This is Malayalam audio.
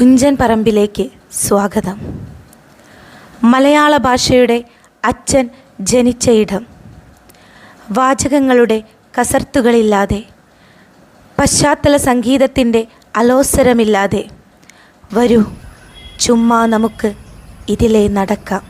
തുഞ്ചൻ പറമ്പിലേക്ക് സ്വാഗതം. മലയാള ഭാഷയുടെ അച്ഛൻ ജനിച്ച ഇടം. വാചകങ്ങളുടെ കസർത്തുകളില്ലാതെ പശ്ചാത്തല സംഗീതത്തിന്റെ അലോസരമില്ലാതെ. വരൂ ചുമ്മാ നമുക്ക് ഇതിലെ നടക്കാം.